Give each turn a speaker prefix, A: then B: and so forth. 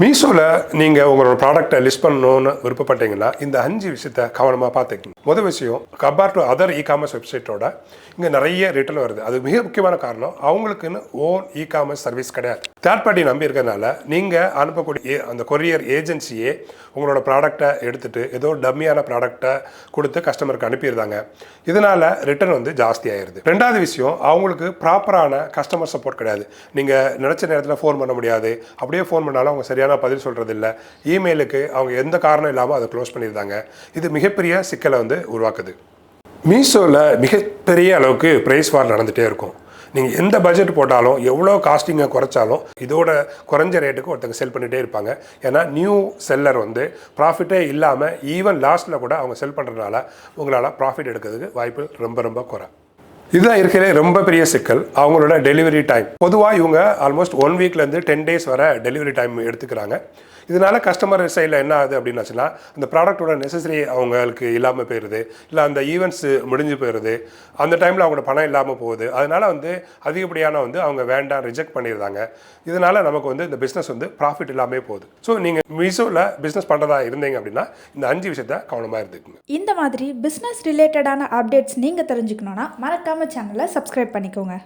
A: மீஷோவில் நீங்கள் உங்களோட ப்ராடக்ட்டை லிஸ்ட் பண்ணணும்னு விருப்பப்பட்டீங்கன்னா இந்த அஞ்சு விஷயத்த கவனமாக பார்த்துக்கணும். முதல் விஷயம் compare to other e commerce வெப்சைட்டோட இங்கே நிறைய ரிட்டர்ன் வருது. அது மிக முக்கியமான காரணம் அவங்களுக்குன்னு ஓன் இ காமர்ஸ் சர்வீஸ் கிடையாது. தேர்ட் பார்ட்டி நம்பி இருக்கிறதுனால நீங்கள் அனுப்பக்கூடிய அந்த கொரியர் ஏஜென்சியே உங்களோட ப்ராடக்ட்டை எடுத்துட்டு ஏதோ டம்மியான ப்ராடக்ட்டை கொடுத்து கஸ்டமருக்கு அனுப்பிடுறாங்க. இதனால் ரிட்டர்ன் வந்து ஜாஸ்தி ஆயிருது. ரெண்டாவது விஷயம் அவங்களுக்கு ப்ராப்பரான கஸ்டமர் சப்போர்ட் கிடையாது. நீங்கள் நினச்ச நேரத்தில் ஃபோன் பண்ண முடியாது. அப்படியே ஃபோன் பண்ணாலும் அவங்க சரியான பதில் சொல்கிறது இல்லை இமெயிலுக்கு அவங்க எந்த காரணம் இல்லாமல் அதை க்ளோஸ் பண்ணியிருந்தாங்க. இது மிகப்பெரிய சிக்கலை வந்து உருவாக்குது. மீஷோவில் மிகப்பெரிய அளவுக்கு ப்ரைஸ் வார் நடந்துகிட்டே இருக்கும். நீங்கள் எந்த பட்ஜெட் போட்டாலும் எவ்வளோ காஸ்டிங்கை குறைச்சாலும் இதோட குறைஞ்ச ரேட்டுக்கு ஒருத்தங்க செல் பண்ணிகிட்டே இருப்பாங்க. ஏன்னா நியூ செல்லர் வந்து ப்ராஃபிட்டே இல்லாமல் ஈவன் லாஸ்ட்டில் கூட அவங்க செல் பண்ணுறதுனால உங்களால் ப்ராஃபிட் எடுக்கிறதுக்கு வாய்ப்பு ரொம்ப ரொம்ப குறை. இதுதான் இருக்கிறே ரொம்ப பெரிய சிக்கல் அவங்களோட டெலிவரி டைம் பொதுவாக இவங்க ஆல்மோஸ்ட் ஒன் வீக்லேருந்து டென் டேஸ் வரை டெலிவரி டைம் எடுத்துக்கிறாங்க. இதனால கஸ்டமர் சைடில் என்ன ஆகுது அப்படின்னாச்சுன்னா அந்த ப்ராடக்ட்டோட நெசசரி அவங்களுக்கு இல்லாமல் போயிடுது இல்லை அந்த ஈவெண்ட்ஸ் முடிஞ்சு போயிடுது அந்த டைமில் அவங்களோட பணம் இல்லாமல் போகுது. அதனால வந்து அதிகப்படியான வந்து அவங்க வேண்டாம் ரிஜெக்ட் பண்ணிடுறாங்க. இதனால் நமக்கு வந்து இந்த பிஸ்னஸ் வந்து ப்ராஃபிட் இல்லாமல் போகுது. ஸோ நீங்கள் மீஷோவில் பிஸ்னஸ் பண்ணுறதா இருந்தீங்க அப்படின்னா இந்த அஞ்சு விஷயத்த கவனமாக இருந்துக்குங்க
B: இந்த மாதிரி பிஸ்னஸ் ரிலேட்டடான அப்டேட்ஸ் நீங்கள் தெரிஞ்சுக்கணுன்னா மறக்காமல் சேனலை சப்ஸ்கிரைப் பண்ணிக்கோங்க.